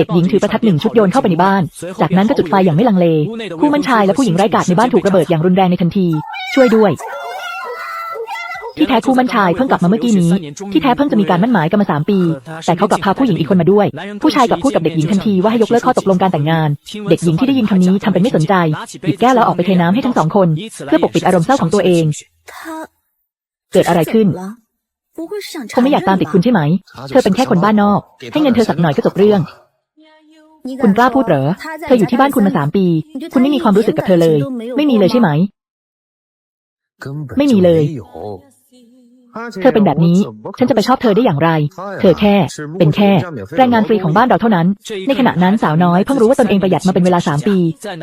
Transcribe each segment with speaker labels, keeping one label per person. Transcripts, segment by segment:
Speaker 1: เด็กหญิงถือประทัดหนึ่งชุดโยนเข้าไปในบ้าน จากนั้นก็จุดไฟอย่างไม่ลังเล ผู้มันชายและผู้หญิงไร้กาศในบ้านถูกระเบิดอย่างรุนแรงในทันที ช่วยด้วย ที่แท้คู่มั่นชายเพิ่งกลับมาเมื่อกี้นี้ ที่แท้เพิ่งจะมีการมั่นหมายกันมาสามปี แต่เขากลับพาผู้หญิงอีกคนมาด้วย ผู้ชายกับพูดกับเด็กหญิงทันทีว่าให้ยกเลิกข้อตกลงการแต่งงาน เด็กหญิงที่ได้ยินคำนี้ทำเป็นไม่สนใจหยิบแก้วแล้วออกไปเทน้ำให้ทั้งสองคน เพื่อปกปิดอารมณ์เศร้าของตัวเอง เกิดอะไรขึ้นคงไม่อยากตามติดคุณใช่ไหม เธอเป็นแค่คนบ้านนอก ให้เงินเธอสักหน่อยก็จบเรื่อง คุณกล้าพูดเหรอ เธออยู่ที่บ้านคุณมาสามปี คุณไม่มีความรู้สึกกับเธอเลย ไม่มีเลยใช่ไหม
Speaker 2: ไม่มีเลย
Speaker 1: เธอเป็นแบบนี้ ฉันจะไปชอบเธอได้อย่างไร เธอแค่ เป็นแค่ แรงงานฟรีของบ้านเราเท่านั้น ในขณะนั้นสาวน้อยเพิ่งรู้ว่าตนเองประหยัดมาเป็นเวลาสามปี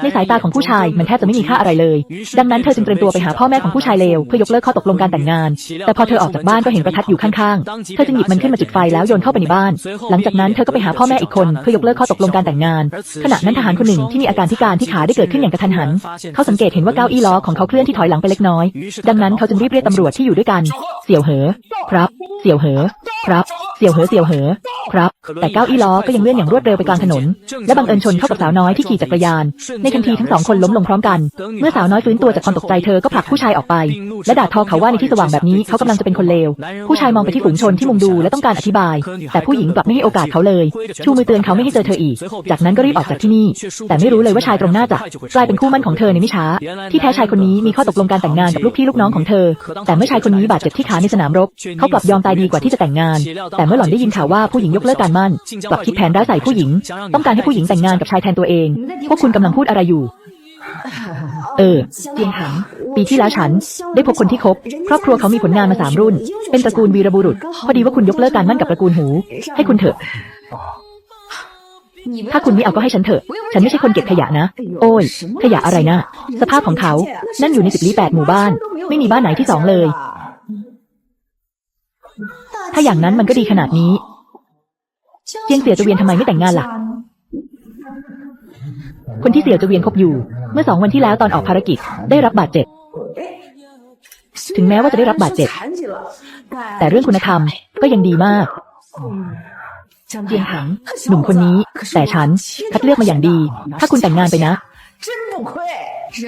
Speaker 1: ในสายตาของผู้ชายมันแทบจะไม่มีค่าอะไรเลย ดังนั้นเธอจึงเตรียมตัวไปหาพ่อแม่ของผู้ชายเลวเพื่อยกเลิกข้อตกลงการแต่งงาน แต่พอเธอออกจากบ้านก็เห็นประทัดอยู่ข้างๆ เธอจึงหยิบมันขึ้นมาจุดไฟแล้วโยนเข้าไปในบ้าน หลังจากนั้นเธอก็ไปหาพ่อแม่อีกคนเพื่อยกเลิกข้อตกลงการแต่งงาน ขณะนั้นทหารคนหนึ่งที่มีอาการพิการที่ขาได้เกิดขึ้นอย่างกระทันหัน เขาสังเกตเห็นว่าเก้าอี้ล้อของเขาเคลื่อนที่ถอยหลังไปเล็กน้อย ดังนั้นเขาจึงรีบเรียกตำรวจที่อยู่ด้วยกัน เสี่ยวเหอ ครับ เสี่ยวเหอ ครับ เสี่ยวเหอเสี่ยวเหอครับ แต่เก้าอี้ล้อก็ยังเลื่อนอย่างรวดเร็วไปกลางถนน และบังเอิญชนเข้ากับสาวน้อยที่ขี่จักรยาน ในทันทีทั้งสองคนล้มลงพร้อมกัน เมื่อสาวน้อยฟื้นตัวจากความตกใจเธอก็ผลักผู้ชายออกไป และด่าทอเขาว่าในที่สว่างแบบนี้เขากำลังจะเป็นคนเลว ผู้ชายมองไปที่ฝูงชนที่มุงดูและต้องการอธิบาย แต่ผู้หญิงกลับไม่ให้โอกาสเขาเลย ชูมือเตือนเขาไม่ให้เจอเธออีก จากนั้นก็รีบออกจากที่นี่ แต่ไม่รู้เลยว่าชายตรงหน้าจะกลายเป็นคู่มั่นของเธอในไม่ช้า ที่แท้ชายคนนี้มีข้อตกลงการแต่งงานกับลูกพี่ลูกน้องของเธอ แต่เมื่อชายคนนี้บาดเจ็บที่ขาในสนามรบ เขากลับยอมตายดีกว่าที่จะแต่งงาน แต่เมื่อหล่อนได้ยินข่าวว่าผู้หญิงยกเลิกการมั่นกลับคิดแผนร้ายใส่ผู้หญิง ต้องการให้ผู้หญิงแต่งงานกับชายแทนตัวเอง พวกคุณกำลังพูดอะไรอยู่ เออเจียงถัง ปีที่แล้วฉัน ได้พบคนที่คบ ครอบครัวเขามีผลงานมาสามรุ่น เป็นตระกูลวีรบุรุษ พอดีว่าคุณยกเลิกการมั่นกับตระกูลหู ให้คุณเถอะ ถ้าคุณไม่เอาก็ให้ฉันเถอะ ฉันไม่ใช่คนเก็บขยะนะ โอ้ย ขยะอะไรนะ สภาพของเขา นั่นอยู่ในสิบลี้แปดหมู่บ้าน ไม่มีบ้านไหนที่สองเลย ถ้าอย่างนั้นมันก็ดีขนาดนี้ เจียงเสี่ยวจะเวียนทำไมไม่แต่งงานล่ะ คนที่เสี่ยวจะเวียนคบอยู่ เมื่อสองวันที่แล้วตอนออกภารกิจได้รับบาดเจ็บ ถึงแม้ว่าจะได้รับบาดเจ็บ แต่เรื่องคุณธรรมก็ยังดีมาก เจียงถัง หนุ่มคนนี้ แต่ฉันคัดเลือกมาอย่างดี ถ้าคุณแต่งงานไปนะ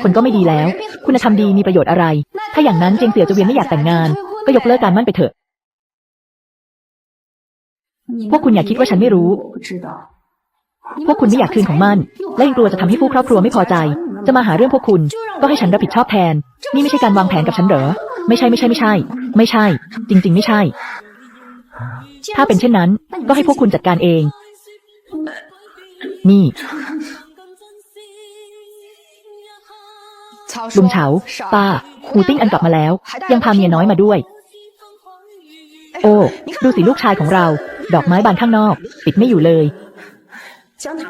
Speaker 1: คนก็ไม่ดีแล้ว คุณธรรมดีมีประโยชน์อะไร ถ้าอย่างนั้นเจียงเสี่ยวจะเวียนไม่อยากแต่งงาน ก็ยกเลิกการมั่นไปเถอะ พวกคุณอย่าคิดว่าฉันไม่รู้ พวกคุณไม่อยากคืนของมัน และยังกลัวจะทำให้ผู้ครอบครัวไม่พอใจ จะมาหาเรื่องพวกคุณ ก็ให้ฉันรับผิดชอบแทน นี่ไม่ใช่การวางแผนกับฉันเหรอ ไม่ใช่ไม่ใช่ไม่ใช่ ไม่ใช่ จริง ๆ ไม่ใช่ ถ้าเป็นเช่นนั้น ก็ให้พวกคุณจัดการเอง นี่ลุงเฉาป้าหูติ้งอันกลับมาแล้ว ยังพาเมียน้อยมาด้วย โอ้ ดูสิลูกชายของเรา ดอกไม้บานข้างนอก ปิดไม่อยู่เลย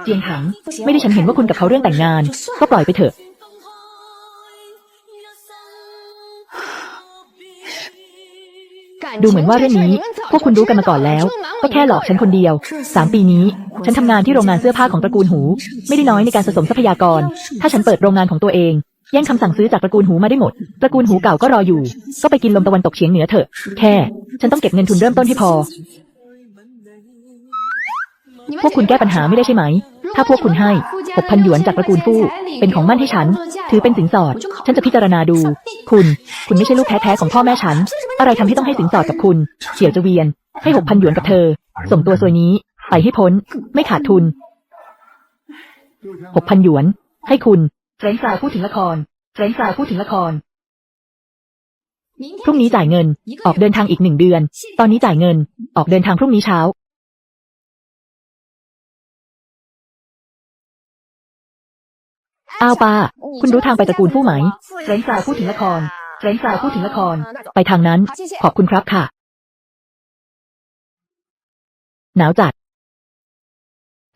Speaker 1: เจียงถัง ไม่ได้ฉันเห็นว่าคุณกับเขาเรื่องแต่งงาน ก็ปล่อยไปเถอะ ดูเหมือนว่าเรื่องนี้ พวกคุณรู้กันมาก่อนแล้ว ก็แค่หลอกฉันคนเดียว สามปีนี้ ฉันทำงานที่โรงงานเสื้อผ้าของตระกูลหู ไม่ได้น้อยในการสะสมทรัพยากร ถ้าฉันเปิดโรงงานของตัวเอง แย่งคำสั่งซื้อจากตระกูลหูมาได้หมด ตระกูลหูเก่าก็รออยู่ ก็ไปกินลมตะวันตกเฉียงเหนือเถอะ แค่ ฉันต้องเก็บเงินทุนเริ่มต้นให้พอ พวกคุณแก้ปัญหาไม่ได้ใช่ไหม ถ้าพวกคุณให้หกพันหยวนจากตระกูลฟู่ เป็นของมั่นให้ฉัน ถือเป็นสินสอด ฉันจะพิจารณาดู คุณ คุณไม่ใช่ลูกแท้ๆของพ่อแม่ฉัน อะไรทำให้ต้องให้สินสอดกับคุณ เฉียวจะเวียน ให้หกพันหยวนกับเธอ ส่งตัวซวยนี้ ไปให้พ้น ไม่ขาดทุนหกพันหยวน ให้คุณ เฟรนซ์ฟรายพูดถึงละครเฟรนซ์ฟรายพูดถึงละคร พรุ่งนี้จ่ายเงิน ออกเดินทางอีกหนึ่งเดือน ตอนนี้จ่ายเงิน ออกเดินทางพรุ่งนี้เช้า อ้าวป้า คุณรู้ทางไปตระกูลฟู่ไหมเฟรนซ์ฟรายพูดถึงละครเฟรนซ์ฟรายพูดถึงละคร ไปทางนั้น ขอบคุณครับค่ะ หนาวจัด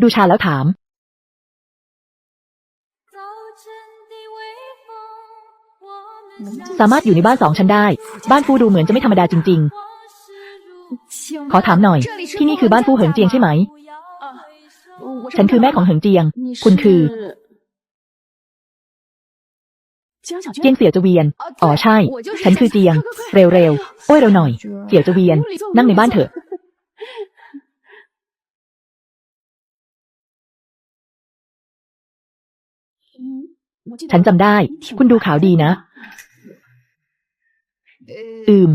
Speaker 1: ดูชาแล้วถาม สามารถอยู่ในบ้านสองชั้นได้ บ้านฟูดูเหมือนจะไม่ธรรมดาจริง ๆ ขอถามหน่อย ที่นี่คือบ้านฟูเหิงเจียงใช่ไหม ฉันคือแม่ของเหิงเจียง คุณคือ เจียงเสี่ยวจะเวียน อ๋อใช่ ฉันคือเจียง เร็วๆ โอ้ยเร็วหน่อย เสี่ยวจะเวียน นั่งในบ้านเถอะ ฉันจำได้ คุณดูขาวดีนะ อืม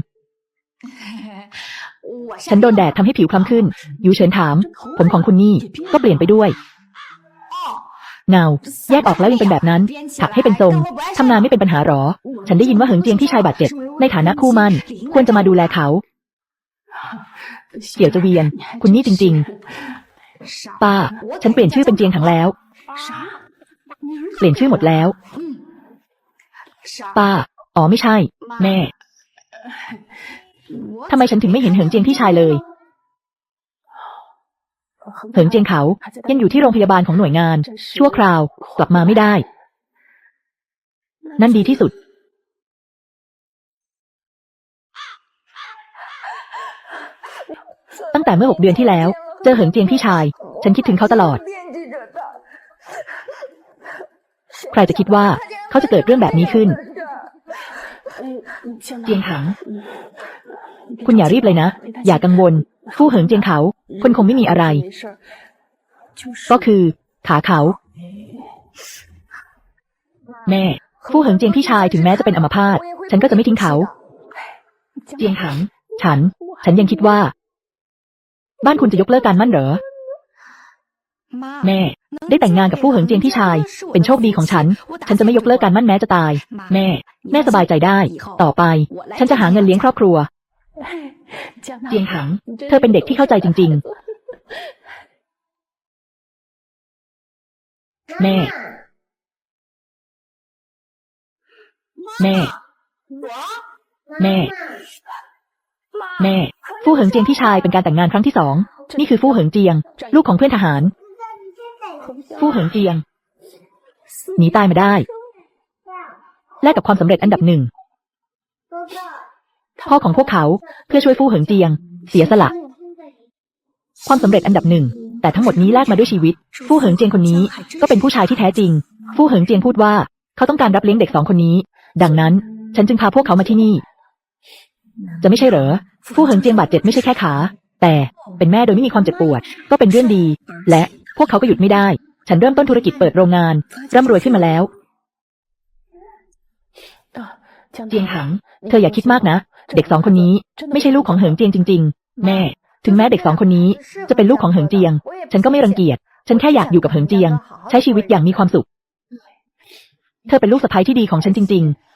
Speaker 1: ฉันโดนแดดทำให้ผิวคล้ำขึ้น ยูเฉินถาม ผมของคุณนี่ ก็เปลี่ยนไปด้วย เงา แยกออกแล้วยังเป็นแบบนั้น ถักให้เป็นทรง ทำงานไม่เป็นปัญหาหรอ ฉันได้ยินว่าเหิงเจียงพี่ชายบาดเจ็บ ในฐานะคู่มั่นควรจะมาดูแลเขา เกี่ยวจะเวียน คุณนี่จริง ๆ ป้า ฉันเปลี่ยนชื่อเป็นเจียงถังแล้ว เปลี่ยนชื่อหมดแล้ว ป้า อ๋อไม่ใช่ แม่ ทำไมฉันถึงไม่เห็นเหิงเจียงพี่ชายเลย เหิงเจียงเขายังอยู่ที่โรงพยาบาลของหน่วยงาน ชั่วคราวกลับมาไม่ได้ นั่นดีที่สุด ตั้งแต่เมื่อหกเดือนที่แล้ว เจอเหิงเจียงพี่ชาย ฉันคิดถึงเขาตลอด ใครจะคิดว่าเขาจะเกิดเรื่องแบบนี้ขึ้น เจียงถัง คุณอย่ารีบเลยนะ อย่ากังวลฟู่เหิงเจียงเขาคนคงไม่มีอะไร ก็คือขาเขา แม่ฟู่เหิงเจียงพี่ชายถึงแม้จะเป็นอัมพาต ฉันก็จะไม่ทิ้งเขา เจียงถัง ฉัน ฉันยังคิดว่า บ้านคุณจะยกเลิกการมั่นเหรอ แม่ ได้แต่งงานกับผู้เหิงเจียงพี่ชาย เป็นโชคดีของฉัน ฉันจะไม่ยกเลิกการมั่นแม้จะตาย แม่ แม่สบายใจได้ ต่อไป ฉันจะหาเงินเลี้ยงครอบครัว เจียงถัง เธอเป็นเด็กที่เข้าใจจริง ๆ แม่ แม่ แม่ แม่ ฟู่เหิงเจียงพี่ชายเป็นการแต่งงานครั้งที่สอง นี่คือฟู่เหิงเจียง ลูกของเพื่อนทหาร ฟู่เหิงเจียง หนีตายมาได้ แลกกับความสำเร็จอันดับหนึ่ง พ่อของพวกเขาเพื่อช่วยฟู่เหิงเจียง เสียสละ ความสำเร็จอันดับหนึ่ง แต่ทั้งหมดนี้แลกมาด้วยชีวิต ฟู่เหิงเจียงคนนี้ก็เป็นผู้ชายที่แท้จริง ฟู่เหิงเจียงพูดว่า เขาต้องการรับเลี้ยงเด็กสองคนนี้ ดังนั้น ฉันจึงพาพวกเขามาที่นี่ จะไม่ใช่เหรอ ฟู่เหิงเจียงบาดเจ็บไม่ใช่แค่ขา แต่เป็นแม่โดยไม่มีความเจ็บปวด ก็เป็นเรื่องดี และ พวกเขาก็หยุดไม่ได้ ฉันเริ่มต้นธุรกิจเปิดโรงงาน ร่ำรวยขึ้นมาแล้วเจียงถัง เธออย่าคิดมากนะ เด็กสองคนนี้ไม่ใช่ลูกของเหิงเจียงจริง ๆ แม่ ถึงแม้เด็กสองคนนี้ จะเป็นลูกของเหิงเจียง ฉันก็ไม่รังเกียจ ฉันแค่อยากอยู่กับเหิงเจียง ใช้ชีวิตอย่างมีความสุข เธอเป็นลูกสะใภ้ที่ดีของฉันจริง ๆ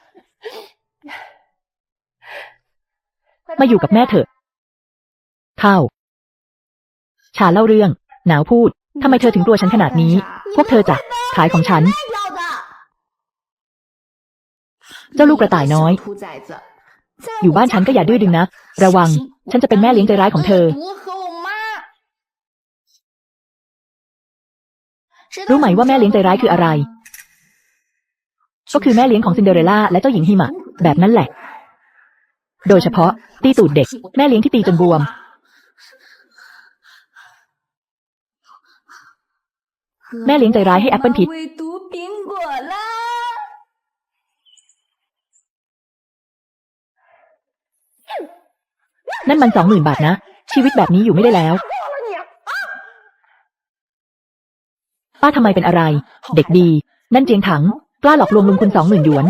Speaker 1: มาอยู่กับแม่เถอะเข้าชาเล่าเรื่อง หนาวพูด ทำไมเธอถึงกลัวฉันขนาดนี้ พวกเธอจะขายของฉัน เจ้าลูกกระต่ายน้อย อยู่บ้านฉันก็อย่าดื้อดึงนะระวัง ฉันจะเป็นแม่เลี้ยงใจร้ายของเธอ รู้ไหมว่าแม่เลี้ยงใจร้ายคืออะไร ก็คือแม่เลี้ยงของซินเดอเรลล่าและเจ้าหญิงหิมะ แบบนั้นแหละ โดยเฉพาะ ตีตูดเด็ก แม่เลี้ยงที่ตีจนบวม แม่เลี้ยงใจร้ายให้แอปเปิล
Speaker 3: ผิด
Speaker 1: นั่นมันสองหมื่นบาทนะ ชีวิตแบบนี้อยู่ไม่ได้แล้ว ป้าทำไมเป็นอะไร เด็กดี นั่นเจียงถัง กล้าหลอกลวงลุงคุณสองหมื่นหยวน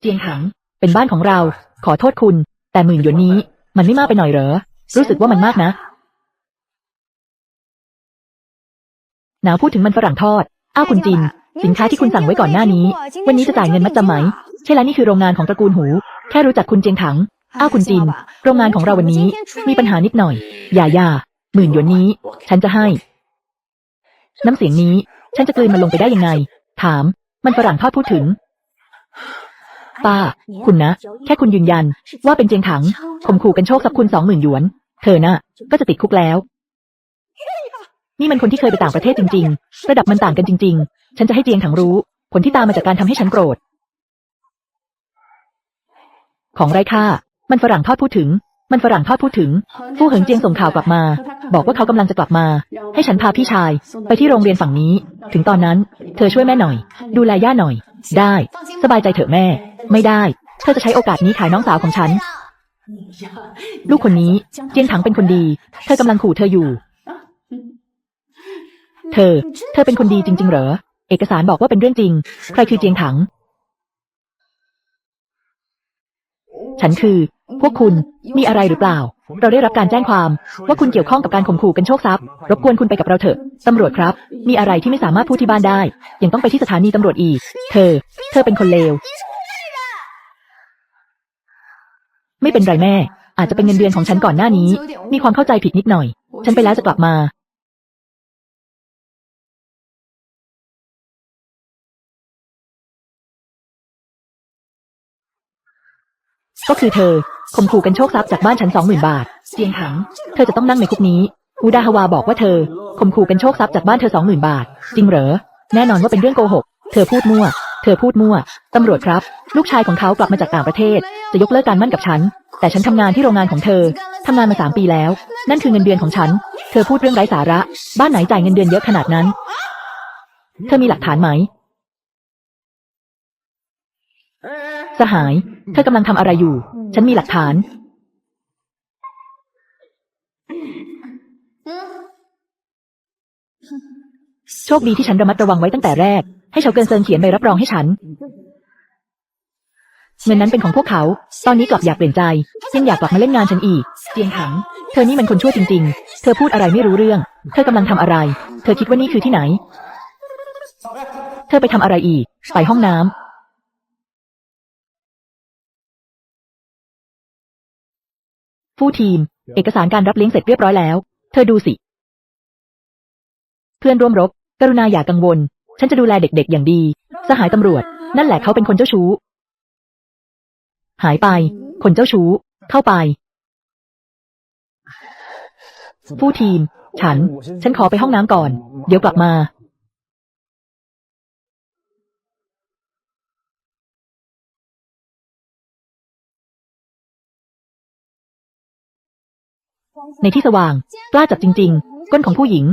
Speaker 1: เจียงถัง เป็นบ้านของเรา ขอโทษคุณ แต่หมื่นหยวนนี้ มันไม่มากไปหน่อยเหรอ รู้สึกว่ามันมากนะ หนาวพูดถึงมันฝรั่งทอด อ้าวคุณจิน สินค้าที่คุณสั่งไว้ก่อนหน้านี้ วันนี้จะจ่ายเงินมัดจำไหม ใช่แล้วนี่คือโรงงานของตระกูลหู แค่รู้จักคุณเจียงถัง อ้าวคุณจิน โรงงานของเราวันนี้ มีปัญหานิดหน่อย อย่าอย่าหมื่นหยวนนี้ ฉันจะให้ น้ำเสียงนี้ ฉันจะกลืนมันลงไปได้ยังไง ถาม มันฝรั่งทอดพูดถึงป้า คุณนะ แค่คุณยืนยัน ว่าเป็นเจียงถังข่มขู่กันโชคทรัพย์คุณสองหมื่นหยวน เธอน่ะ ก็จะติดคุกแล้ว นี่มันคนที่เคยไปต่างประเทศจริง ๆ ระดับมันต่างกันจริง ๆ ฉันจะให้เจียงถังรู้ ผลที่ตามมาจากการทำให้ฉันโกรธ ของไรค่า มันฝรั่งทอดพูดถึง มันฝรั่งทอดพูดถึงฟู่เหิงเจียงส่งข่าวกลับมา บอกว่าเขากำลังจะกลับมา ให้ฉันพาพี่ชาย ไปที่โรงเรียนฝั่งนี้ ถึงตอนนั้น เธอช่วยแม่หน่อย ดูแลย่าหน่อย ได้ สบายใจเถอะแม่ ไม่ได้ เธอจะใช้โอกาสนี้ขายน้องสาวของฉัน ลูกคนนี้เจียงถังเป็นคนดี เธอกำลังขู่เธออยู่ เธอ เธอเป็นคนดีจริง ๆ เหรอ เอกสารบอกว่าเป็นเรื่องจริง ใครคือเจียงถัง ฉันคือ พวกคุณ มีอะไรหรือเปล่า เราได้รับการแจ้งความ ว่าคุณเกี่ยวข้องกับการข่มขู่กันโชคทรัพย์ รบกวนคุณไปกับเราเถอะ ตำรวจครับ มีอะไรที่ไม่สามารถพูดที่บ้านได้ ยังต้องไปที่สถานีตำรวจอีก เธอ เธอเป็นคนเลว ไม่เป็นไรแม่ อาจจะเป็นเงินเดือนของฉันก่อนหน้านี้ มีความเข้าใจผิดนิดหน่อย ฉันไปแล้วจะกลับมา ก็คือเธอข่มขู่กันโชคทรัพย์จากบ้านฉันสองหมื่นบาทเจียงถัง เธอจะต้องนั่งในคุกนี้อูดาฮาวาบอกว่าเธอข่มขู่กันโชคทรัพย์จากบ้านเธอสองหมื่นบาท จริงเหรอ แน่นอนว่าเป็นเรื่องโกหก เธอพูดมั่ว เธอพูดมั่ว ตำรวจครับ ลูกชายของเขากลับมาจากต่างประเทศ จะยกเลิกการมั่นกับฉัน แต่ฉันทำงานที่โรงงานของเธอ ทำงานมาสามปีแล้ว นั่นคือเงินเดือนของฉัน เธอพูดเรื่องไร้สาระ บ้านไหนจ่ายเงินเดือนเยอะขนาดนั้น เธอมีหลักฐานไหม สหาย เธอกำลังทำอะไรอยู่ ฉันมีหลักฐาน โชคดีที่ฉันระมัดระวังไว้ตั้งแต่แรก ให้เฉาเกินเซินเขียนใบรับรองให้ฉัน เงินนั้นเป็นของพวกเขา ตอนนี้กลับอยากเปลี่ยนใจ ยังอยากกลับมาเล่นงานฉันอีกเจียงถัง เธอนี่มันคนชั่วจริง ๆ เธอพูดอะไรไม่รู้เรื่อง เธอกำลังทำอะไร เธอคิดว่านี่คือที่ไหน เธอไปทำอะไรอีก ไปห้องน้ำ ผู้ทีม เอกสารการรับเลี้ยงเสร็จเรียบร้อยแล้ว เธอดูสิ เพื่อนร่วมรบ กรุณาอย่ากังวล ฉันจะดูแลเด็กๆอย่างดี สหายตำรวจ นั่นแหละเขาเป็นคนเจ้าชู้ หายไป คนเจ้าชู้ เข้าไป ผู้ทีม ฉัน ฉันขอไปห้องน้ำก่อน เดี๋ยวกลับมา ในที่สว่าง กล้าจับจริง ๆ ก้นของผู้หญิง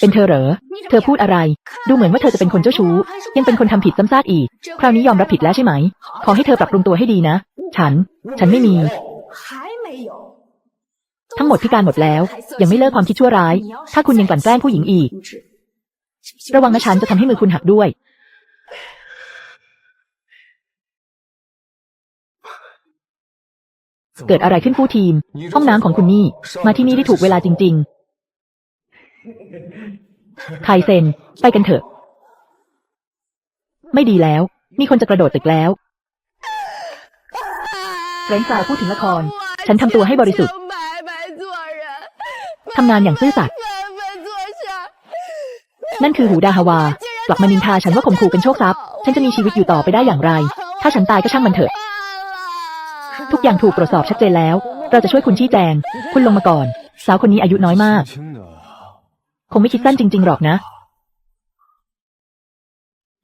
Speaker 1: เป็นเธอเหรอ เธอพูดอะไร ดูเหมือนว่าเธอจะเป็นคนเจ้าชู้ ยังเป็นคนทำผิดซ้ำซากอีก คราวนี้ยอมรับผิดแล้วใช่ไหม ขอให้เธอปรับปรุงตัวให้ดีนะ ฉัน ฉันไม่มี ทั้งหมดพิการหมดแล้ว ยังไม่เลิกความคิดชั่วร้าย ถ้าคุณยังกลั่นแกล้งผู้หญิงอีก ระวังนะฉันจะทำให้มือคุณหักด้วย เกิดอะไรขึ้นผู้ทีม ห้องน้ำของคุณนี่ มาที่นี่ได้ถูกเวลาจริง ๆ ไคเซน ไปกันเถอะ ไม่ดีแล้ว มีคนจะกระโดดตึกแล้วเฟรนซ์ฟราพูดถึงละคร ฉันทำตัวให้บริสุทธิ์ทำงานอย่างซื่อสัตย์นั่นคือหูดาฮาวา กลับมานินทาฉันว่าข่มขู่เป็นโชคทรัพย์ ฉันจะมีชีวิตอยู่ต่อไปได้อย่างไร ถ้าฉันตายก็ช่างมันเถอะ ทุกอย่างถูกตรวจสอบชัดเจนแล้ว เราจะช่วยคุณชี้แจง คุณลงมาก่อน สาวคนนี้อายุน้อยมาก คงไม่คิดสั้นจริง ๆ หรอกนะ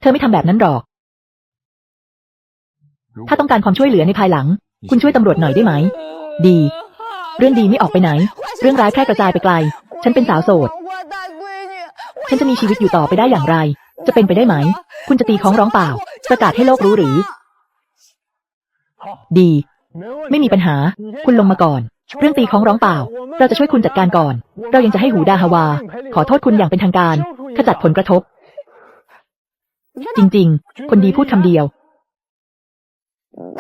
Speaker 1: เธอไม่ทำแบบนั้นหรอก ถ้าต้องการความช่วยเหลือในภายหลัง คุณช่วยตำรวจหน่อยได้ไหม ดี เรื่องดีไม่ออกไปไหน เรื่องร้ายแพร่กระจายไปไกล ฉันเป็นสาวโสด ฉันจะมีชีวิตอยู่ต่อไปได้อย่างไร จะเป็นไปได้ไหม คุณจะตีของร้องเปล่า ประกาศให้โลกรู้หรือ ดี ไม่มีปัญหา คุณลงมาก่อน เรื่องตีของร้องเปล่า เราจะช่วยคุณจัดการก่อน เรายังจะให้หูดาฮาวา ขอโทษคุณอย่างเป็นทางการ ขจัดผลกระทบ จริง ๆ คนดีพูดคำเดียว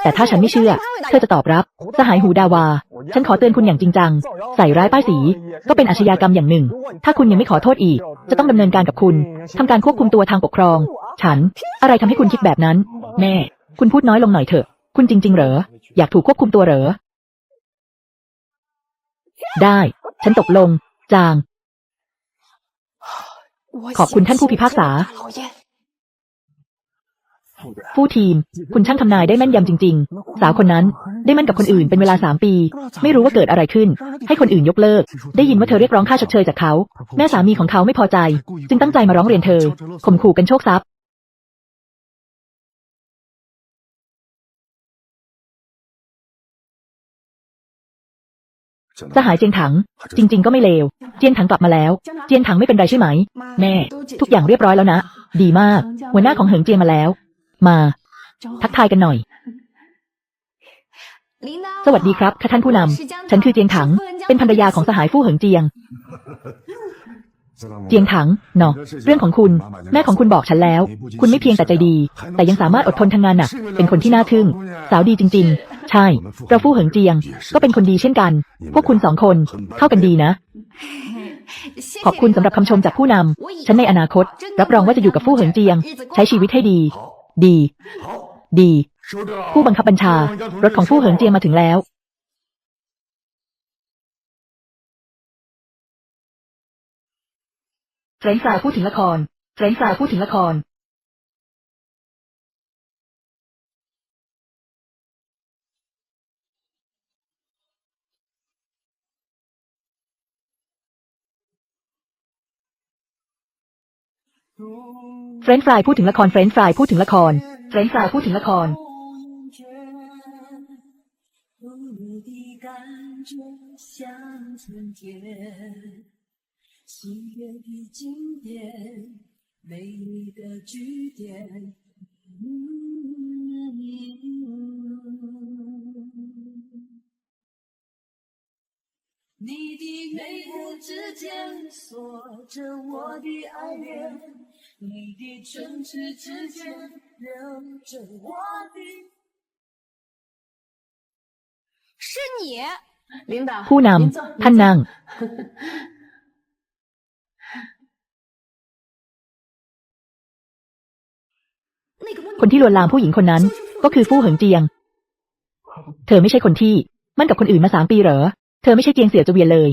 Speaker 1: แต่ถ้าฉันไม่เชื่อ เธอจะตอบรับ สหายหูดาวา ฉันขอเตือนคุณอย่างจริงจัง ใส่ร้ายป้ายสี ก็เป็นอาชญากรรมอย่างหนึ่ง ถ้าคุณยังไม่ขอโทษอีก จะต้องดำเนินการกับคุณทำการควบคุมตัวทางปกครอง ฉัน อะไรทำให้คุณคิดแบบนั้น แม่ คุณพูดน้อยลงหน่อยเถอะ คุณจริง ๆ เหรอ อยากถูกควบคุมตัวเหรอ ได้ ฉันตกลง จาง ขอบคุณท่านผู้พิพากษา ผู้ทีม คุณช่างทำนายได้แม่นยำจริง ๆ สาวคนนั้น ได้มั่นกับคนอื่นเป็นเวลาสามปี ไม่รู้ว่าเกิดอะไรขึ้น ให้คนอื่นยกเลิก ได้ยินว่าเธอเรียกร้องค่าชดเชยจากเขา แม่สามีของเขาไม่พอใจ จึงตั้งใจมาร้องเรียนเธอข่มขู่กันโชคทรัพย์ สหายเจียงถัง จริง ๆ ก็ไม่เลว เจียงถังกลับมาแล้ว เจียงถังไม่เป็นไรใช่ไหม แม่ ทุกอย่างเรียบร้อยแล้วนะ ดีมาก หัวหน้าของเหิงเจียมาแล้ว มา ทักทายกันหน่อย สวัสดีครับค่ะท่านผู้นำ ฉันคือเจียงถัง เป็นภรรยาของสหายฟู่เหิงเจียง เจียงถังเนาะเรื่องของคุณ แม่ของคุณบอกฉันแล้ว คุณไม่เพียงแต่ใจดี แต่ยังสามารถอดทนทำงานหนัก เป็นคนที่น่าทึ่ง สาวดีจริง ๆ ใช่ เราฟู่เหิงเจียง ก็เป็นคนดีเช่นกัน พวกคุณสองคนเข้ากันดีนะ ขอบคุณสำหรับคำชมจากผู้นำฉันในอนาคต รับรองว่าจะอยู่กับฟู่เหิงเจียง ใช้ชีวิตให้ดี ดี ดี ผู้บังคับบัญชา รถของฟู่เหิงเจียงมาถึงแล้ว เฟรนช์ฟรายพูดถึงละครเฟรนช์ฟรายพูดถึงละคร เฟรนฟรายพูดถึงละครเฟรนฟรายพูดถึงละครเฟรนฟรายพูดถึงละคร
Speaker 3: 嗯。你的眉目之间锁着我的爱恋，你的唇齿之间留着我的。
Speaker 2: 是你，
Speaker 3: 领导，
Speaker 1: ผู้นำท่านนั่ง คนที่ลวนลามผู้หญิงคนนั้น ก็คือฟู่เหิงเจียง เธอไม่ใช่คนที่ มั่นกับคนอื่นมาสามปีเหรอ เธอไม่ใช่เจียงเสี่ยวจะเวียนเลย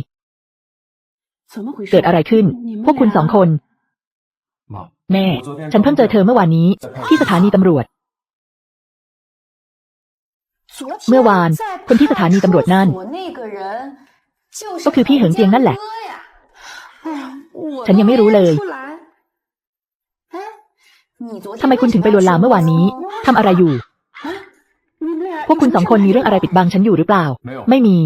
Speaker 1: เกิดอะไรขึ้น พวกคุณสองคน แม่ ฉันเพิ่งเจอเธอเมื่อวานนี้ ที่สถานีตำรวจ เมื่อวาน คนที่สถานีตำรวจนั่น ก็คือพี่เหิงเจียงนั่นแหละ ฉันยังไม่รู้เลยทำไมคุณถึงไปลวนลามเมื่อวานนี้ทำอะไรอยู่ พวกคุณสองคนมีเรื่องอะไรปิดบังฉันอยู่หรือเปล่า ไม่มี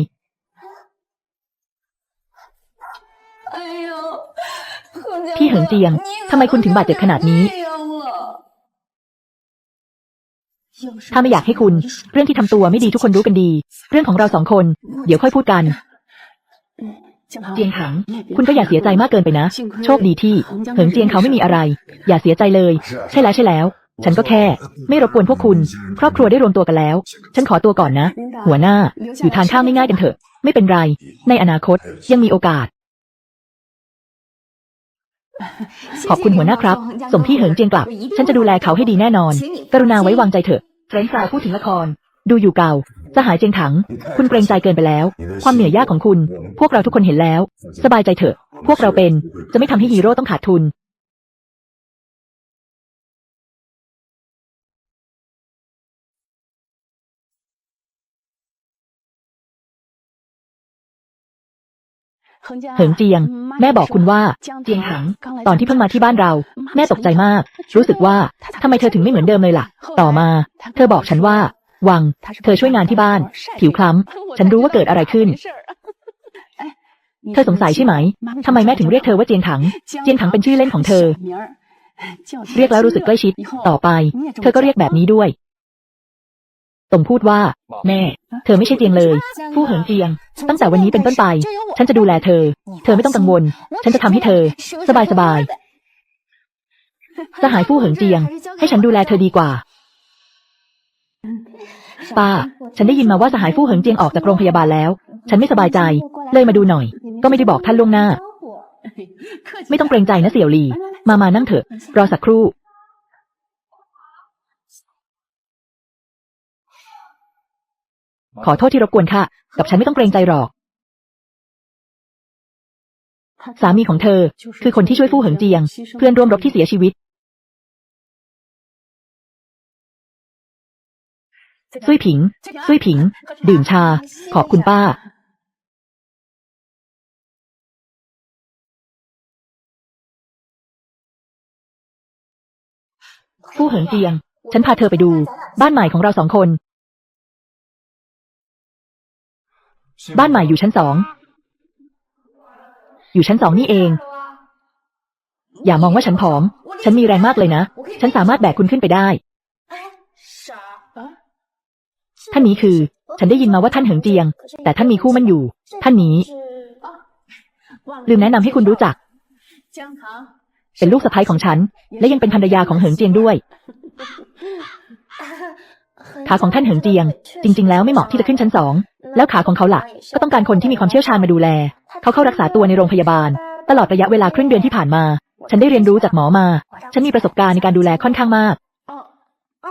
Speaker 1: พี่เหิงเจียง ทำไมคุณถึงบาดเจ็บขนาดนี้ ถ้าไม่อยากให้คุณ เรื่องที่ทำตัวไม่ดีทุกคนรู้กันดี เรื่องของเราสองคน เดี๋ยวค่อยพูดกัน เจียงถัง คุณก็อย่าเสียใจมากเกินไปนะ โชคดีที่ เหิงเจียงเขาไม่มีอะไร อย่าเสียใจเลย ใช่แล้วใช่แล้ว ฉันก็แค่ ไม่รบกวนพวกคุณ ครอบครัวได้รวมตัวกันแล้ว ฉันขอตัวก่อนนะ หัวหน้า อยู่ทานข้าวง่ายๆกันเถอะ ไม่เป็นไร ในอนาคตยังมีโอกาส ขอบคุณหัวหน้าครับ ส่งพี่เหิงเจียงกลับ ฉันจะดูแลเขาให้ดีแน่นอน กรุณาไว้วางใจเถอะเฟรนช์ฟรายพูดถึงละคร ดูอยู่เก่าสหายเจียงถัง คุณเกรงใจเกินไปแล้ว ความเหนื่อยยากของคุณ พวกเราทุกคนเห็นแล้ว สบายใจเถอะ พวกเราเป็น จะไม่ทำให้ฮีโร่ต้องขาดทุน เหิงเจียง แม่บอกคุณว่า เจียงถัง ตอนที่เพิ่งมาที่บ้านเรา แม่ตกใจมาก รู้สึกว่าทำไมเธอถึงไม่เหมือนเดิมเลยล่ะ ต่อมา เธอบอกฉันว่า วัง เธอช่วยงานที่บ้าน ผิวคล้ำ ฉันรู้ว่าเกิดอะไรขึ้น เธอสงสัยใช่ไหมทำไมแม่ถึงเรียกเธอว่าเจียงถัง เจียงถังเป็นชื่อเล่นของเธอ เรียกแล้วรู้สึกใกล้ชิด ต่อไป เธอก็เรียกแบบนี้ด้วย ตงพูดว่า แม่ เธอไม่ใช่เจียงเลย ผู้เหิงเจียง ตั้งแต่วันนี้เป็นต้นไป ฉันจะดูแลเธอ เธอไม่ต้องกังวล ฉันจะทำให้เธอ สบายสบายๆสหายผู้เหิงเจียง ให้ฉันดูแลเธอดีกว่าป้า ฉันได้ยินมาว่าสหายผู้เหิงเจียงออกจากโรงพยาบาลแล้ว ฉันไม่สบายใจ เลยมาดูหน่อย ก็ไม่ได้บอกท่านล่วงหน้า ไม่ต้องเกรงใจนะเสี่ยวหลี มามานั่งเถอะ รอสักครู่ ขอโทษที่รบกวนค่ะ กับฉันไม่ต้องเกรงใจหรอก สามีของเธอ คือคนที่ช่วยฟู่เหิงเจียง เพื่อนร่วมรบที่เสียชีวิตซุยผิงซุยผิง ดื่มชา ขอบคุณป้าฟู่เหิงเจียง ฉันพาเธอไปดู บ้านใหม่ของเราสองคน บ้านใหม่อยู่ชั้นสอง อยู่ชั้นสองนี่เอง อย่ามองว่าฉันผอม ฉันมีแรงมากเลยนะ ฉันสามารถแบกคุณขึ้นไปได้ ท่านนี้คือ ฉันได้ยินมาว่าท่านเหิงเจียง แต่ท่านมีคู่มั่นอยู่ ท่านนี้ ลืมแนะนำให้คุณรู้จัก เป็นลูกสะใภ้ของฉัน และยังเป็นภรรยาของเหิงเจียงด้วย ขาของท่านเหิงเจียง จริง ๆ แล้วไม่เหมาะที่จะขึ้นชั้นสองแล้วขาของเขาล่ะก็ต้องการคนที่มีความเชี่ยวชาญมาดูแล เขาเข้ารักษาตัวในโรงพยาบาล ตลอดระยะเวลาครึ่งเดือนที่ผ่านมา ฉันได้เรียนรู้จากหมอมา ฉันมีประสบการณ์ในการดูแลค่อนข้างมาก
Speaker 3: 哦哦，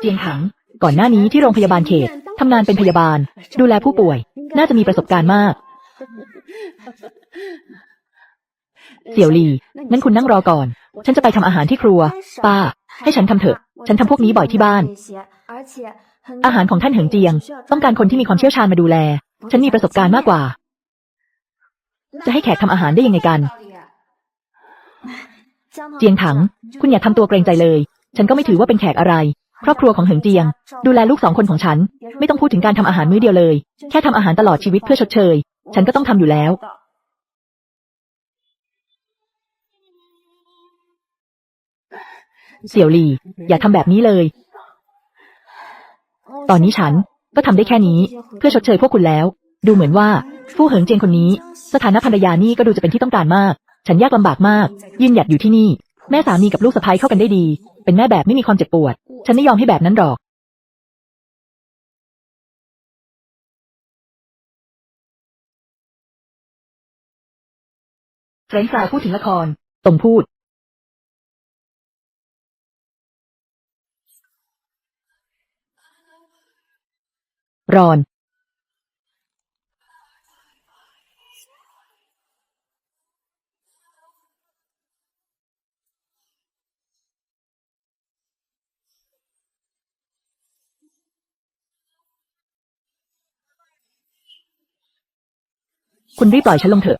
Speaker 1: เจียงถัง ก่อนหน้านี้ที่โรงพยาบาลเขตทำงานเป็นพยาบาล ดูแลผู้ป่วย น่าจะมีประสบการณ์มากเสี่ยวหลีงั้นคุณนั่งรอก่อน ฉันจะไปทำอาหารที่ครัว ป้า ให้ฉันทำเถอะ ฉันทำพวกนี้บ่อยที่บ้าน อาหารของท่านเหิงเจียง ต้องการคนที่มีความเชี่ยวชาญมาดูแล ฉันมีประสบการณ์มากกว่า จะให้แขกทำอาหารได้ยังไงกัน เจียงถัง คุณอย่าทำตัวเกรงใจเลย ฉันก็ไม่ถือว่าเป็นแขกอะไร ครอบครัวของเหิงเจียง ดูแลลูกสองคนของฉัน ไม่ต้องพูดถึงการทำอาหารมื้อเดียวเลย แค่ทำอาหารตลอดชีวิตเพื่อชดเชย ฉันก็ต้องทำอยู่แล้ว เสี่ยวหลีอย่าทำแบบนี้เลย ตอนนี้ฉันก็ทำได้แค่นี้ เพื่อชดเชยพวกคุณแล้ว ดูเหมือนว่าฟู่เหิงเจียงคนนี้ สถานะภรรยานี่ก็ดูจะเป็นที่ต้องการมาก ฉันยากลำบากมาก ยืนหยัดอยู่ที่นี่ แม่สามีกับลูกสะใภ้เข้ากันได้ดี เป็นแม่แบบไม่มีความเจ็บปวด ฉันไม่ยอมให้แบบนั้นหรอกเฟรนช์ฟรายพูดถึงละครตรงพูด รอนคุณรีบปล่อยฉันลงเถอะ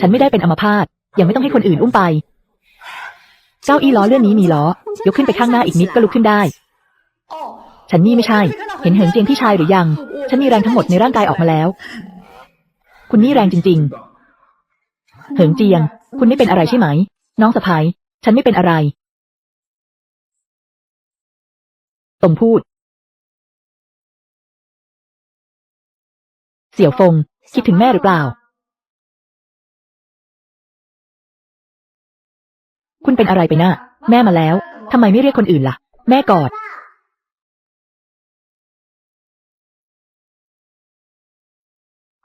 Speaker 1: ฉันไม่ได้เป็นอัมพาต ยังไม่ต้องให้คนอื่นอุ้มไป เก้าอี้ล้อเลื่อนนี้มีล้อ ยกขึ้นไปข้างหน้าอีกนิดก็ลุกขึ้นได้ ฉันนี่ไม่ใช่ เห็นเหิงเจียงพี่ชายหรือยัง ฉันมีแรงทั้งหมดในร่างกายออกมาแล้ว คุณนี่แรงจริง ๆ เหิงเจียง คุณไม่เป็นอะไรใช่ไหม น้องสะพ้ยฉันไม่เป็นอะไรตงพูด เสี่ยวฟง คิดถึงแม่หรือเปล่า คุณเป็นอะไรไปน่ะแม่มาแล้วทำไมไม่เรียกคนอื่นล่ะ แม่กอด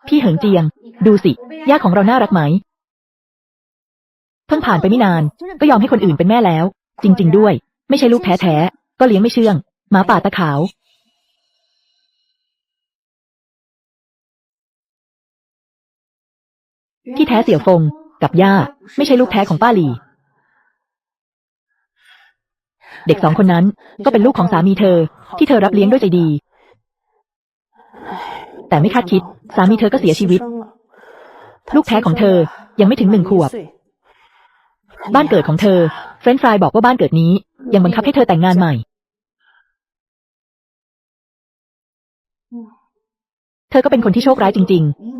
Speaker 1: พี่เหิงเจียง ดูสิย่าของเราน่ารักไหมเพิ่งผ่านไปไม่นาน ก็ยอมให้คนอื่นเป็นแม่แล้ว จริง ๆ ด้วย ไม่ใช่ลูกแท้ๆก็เลี้ยงไม่เชื่องหมาป่าตะขาว ที่แท้เสี่ยวฟงกับย่า ไม่ใช่ลูกแท้ของป้าหลี เด็กสองคนนั้นก็เป็นลูกของสามีเธอ ที่เธอรับเลี้ยงด้วยใจดี แต่ไม่คาดคิด สามีเธอก็เสียชีวิต ลูกแท้ของเธอยังไม่ถึงหนึ่งขวบ บ้านเกิดของเธอ เฟรนฟรายบอกว่าบ้านเกิดนี้ ยังบังคับให้เธอแต่งงานใหม่ เธอก็เป็นคนที่โชคร้ายจริง ๆ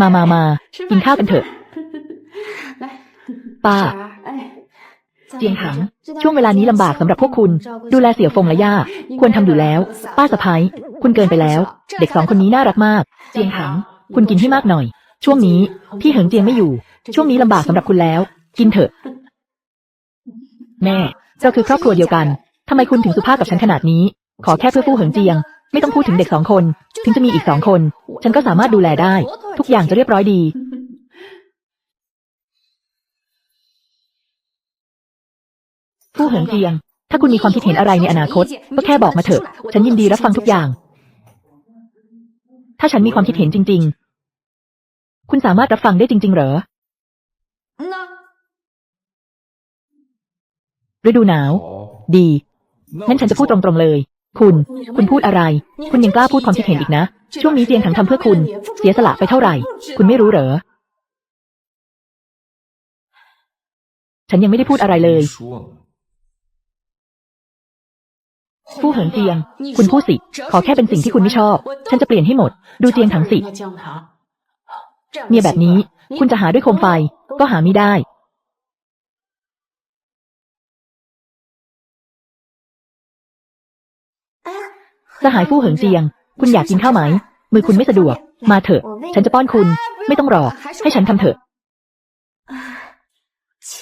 Speaker 1: มามามา กินข้าวกันเถอะ ป้า เจียงถัง ช่วงเวลานี้ลำบากสำหรับพวกคุณ ดูแลเสี่ยวฟงและย่า ควรทำอยู่แล้ว ป้าสะพ้ยคุณเกินไปแล้ว เด็กสองคนนี้น่ารักมาก เจียงถัง คุณกินให้มากหน่อย ช่วงนี้ พี่เหิงเจียงไม่อยู่ ช่วงนี้ลำบากสำหรับคุณแล้ว กินเถอะ แม่เราคือครอบครัวเดียวกันทำไมคุณถึงสุภาพกับฉันขนาดนี้ ขอแค่เพื่อฟู่เหิงเจียง ไม่ต้องพูดถึงเด็กสองคน ถึงจะมีอีกสองคน ฉันก็สามารถดูแลได้ ทุกอย่างจะเรียบร้อยดี ผู้เหิงเจียง ถ้าคุณมีความคิดเห็นอะไรในอนาคต ก็แค่บอกมาเถอะ ฉันยินดีรับฟังทุกอย่าง ถ้าฉันมีความคิดเห็นจริง ๆ คุณสามารถรับฟังได้จริง ๆ เหรอฤดูหนาว ดี งั้นฉันจะพูดตรงๆเลย คุณ คุณพูดอะไร คุณยังกล้าพูดความคิดเห็นอีกนะ ช่วงนี้เจียงถังทำเพื่อคุณ เสียสละไปเท่าไหร่ คุณไม่รู้เหรอ ฉันยังไม่ได้พูดอะไรเลย ผู้เหินเตียง คุณพูดสิ ขอแค่เป็นสิ่งที่คุณไม่ชอบ ฉันจะเปลี่ยนให้หมด ดูเตียงถังสิ เนี่ยแบบนี้ คุณจะหาด้วยโคมไฟ ก็หาไม่ได้ สหายผู้เหิงเตียง คุณอยากกินข้าวไหม มือคุณไม่สะดวก มาเถอะ ฉันจะป้อนคุณ ไม่ต้องรอ ให้ฉันทำเถอะ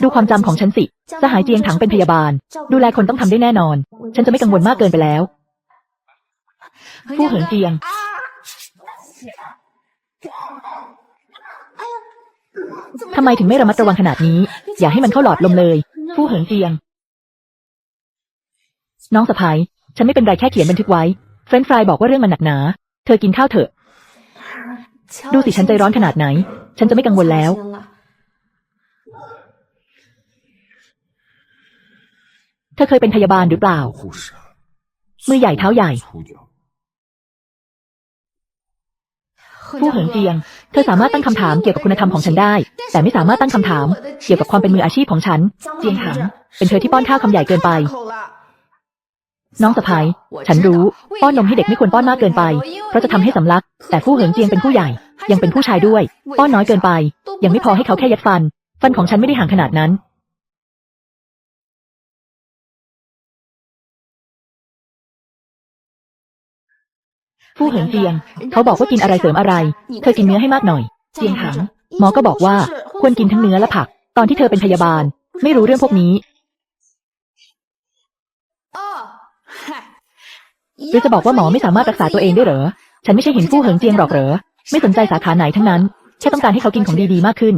Speaker 1: ดูความจำของฉันสิ สหายเจียงถังเป็นพยาบาล ดูแลคนต้องทำได้แน่นอน ฉันจะไม่กังวลมากเกินไปแล้วฟู่เหิงเจียง ทำไมถึงไม่ระมัดระวังขนาดนี้ อย่าให้มันเข้าหลอดลมเลยฟู่เหิงเจียง น้องสะพ้ายฉันไม่เป็นไรแค่เขียนบันทึกไว้ เฟรนฟรายบอกว่าเรื่องมันหนักหนา เธอกินข้าวเถอะ ดูสิฉันใจร้อนขนาดไหน ฉันจะไม่กังวลแล้ว เธอเคยเป็นพยาบาลหรือเปล่า มือใหญ่เท้าใหญ่ผู้เหิงเจียง เธอสามารถตั้งคำถามเกี่ยวกับคุณธรรมของฉันได้ แต่ไม่สามารถตั้งคำถาม เกี่ยวกับความเป็นมืออาชีพของฉัน เจียงถัง เป็นเธอที่ป้อนข้าวคำใหญ่เกินไป น้องสะพายฉันรู้ ป้อนนมให้เด็กไม่ควรป้อนมากเกินไป เพราะจะทำให้สำลัก แต่ผู้เหิงเจียงเป็นผู้ใหญ่ ยังเป็นผู้ชายด้วย ป้อนน้อยเกินไป ยังไม่พอให้เขาแค่ยัดฟัน ฟันของฉันไม่ได้ห่างขนาดนั้น ฟู่เหิงเจียง เขาบอกว่ากินอะไรเสริมอะไร เธอกินเนื้อให้มากหน่อยเจียงถังหมอก็บอกว่าควรกินทั้งเนื้อและผัก ตอนที่เธอเป็นพยาบาล ไม่รู้เรื่องพวกนี้หรือจะบอกว่าหมอไม่สามารถรักษาตัวเองได้เหรอ ฉันไม่ใช่เห็นฟู่เหิงเจียงหรอกเหรอ ไม่สนใจสาขาไหนทั้งนั้น แค่ต้องการให้เขากินของดีๆมากขึ้น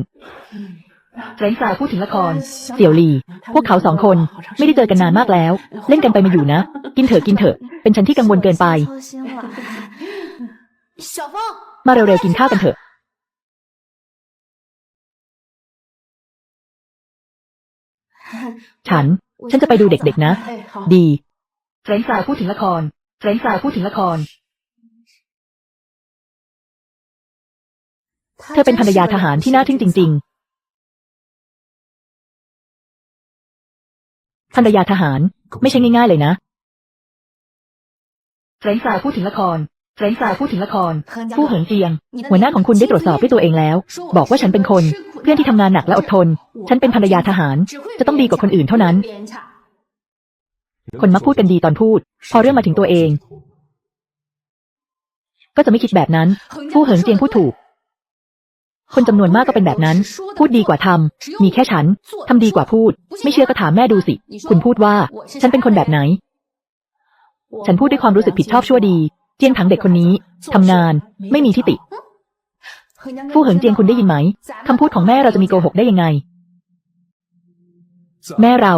Speaker 1: เฟรนช์ฟรายพูดถึงละคร เสี่ยวหลี พวกเขาสองคนไม่ได้เจอกันนานมากแล้ว เล่นกันไปมาอยู่นะ กินเถอะกินเถอะ เป็นฉันที่กังวลเกินไป
Speaker 2: 小峰，
Speaker 1: มาเร็วๆกินข้าวกันเถอะ ฉัน ฉันจะไปดูเด็กๆนะ ดีเฟรนช์ฟรายพูดถึงละครเฟรนช์ฟรายพูดถึงละคร เธอเป็นภรรยาทหารที่น่าทึ่งจริง ๆ ภรรยาทหาร ไม่ใช่ง่ายๆเลยนะเฟรนช์ฟรายพูดถึงละครเฟรนช์ฟรายพูดถึงละคร ผู้เหิงเจียง หัวหน้าของคุณได้ตรวจสอบด้วยตัวเองแล้ว บอกว่าฉันเป็นคน เพื่อนที่ทำงานหนักและอดทน ฉันเป็นภรรยาทหาร จะต้องดีกว่าคนอื่นเท่านั้น คนมักพูดกันดีตอนพูด พอเรื่องมาถึงตัวเอง ก็จะไม่คิดแบบนั้น ผู้เหิงเจียงพูดถูก คนจำนวนมากก็เป็นแบบนั้น พูดดีกว่าทำ มีแค่ฉัน ทำดีกว่าพูด ไม่เชื่อก็ถามแม่ดูสิ คุณพูดว่า ฉันเป็นคนแบบไหน ฉันพูดด้วยความรู้สึกผิดชอบชั่วดี เจียงถังเด็กคนนี้ทำงาน ไม่มีทิฏฐิฟู่เหิงเจียงคุณได้ยินไหมคำพูดของแม่เราจะมีโกหกได้ยังไง แม่เรา